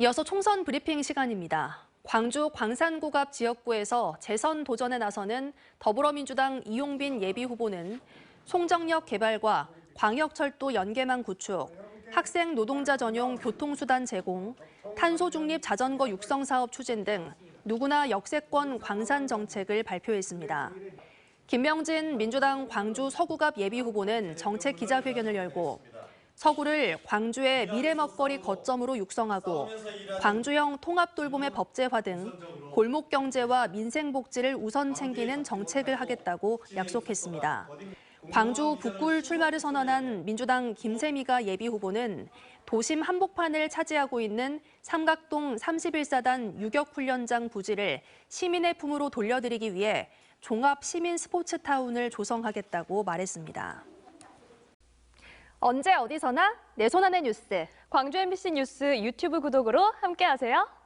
이어서 총선 브리핑 시간입니다. 광주 광산구 갑 지역구에서 재선 도전에 나서는 더불어민주당 이용빈 예비후보는 송정역 개발과 광역철도 연계망 구축, 학생 노동자 전용 교통수단 제공, 탄소 중립 자전거 육성 사업 추진 등 누구나 역세권 광산 정책을 발표했습니다. 김명진 민주당 광주 서구갑 예비후보는 정책 기자회견을 열고 서구를 광주의 미래 먹거리 거점으로 육성하고 광주형 통합돌봄의 법제화 등 골목 경제와 민생 복지를 우선 챙기는 정책을 하겠다고 약속했습니다. 광주 북구를 출마를 선언한 민주당 김세미가 예비 후보는 도심 한복판을 차지하고 있는 삼각동 31사단 유격훈련장 부지를 시민의 품으로 돌려드리기 위해 종합 시민 스포츠타운을 조성하겠다고 말했습니다. 언제 어디서나 내 손 안의 뉴스. 광주 MBC 뉴스 유튜브 구독으로 함께하세요.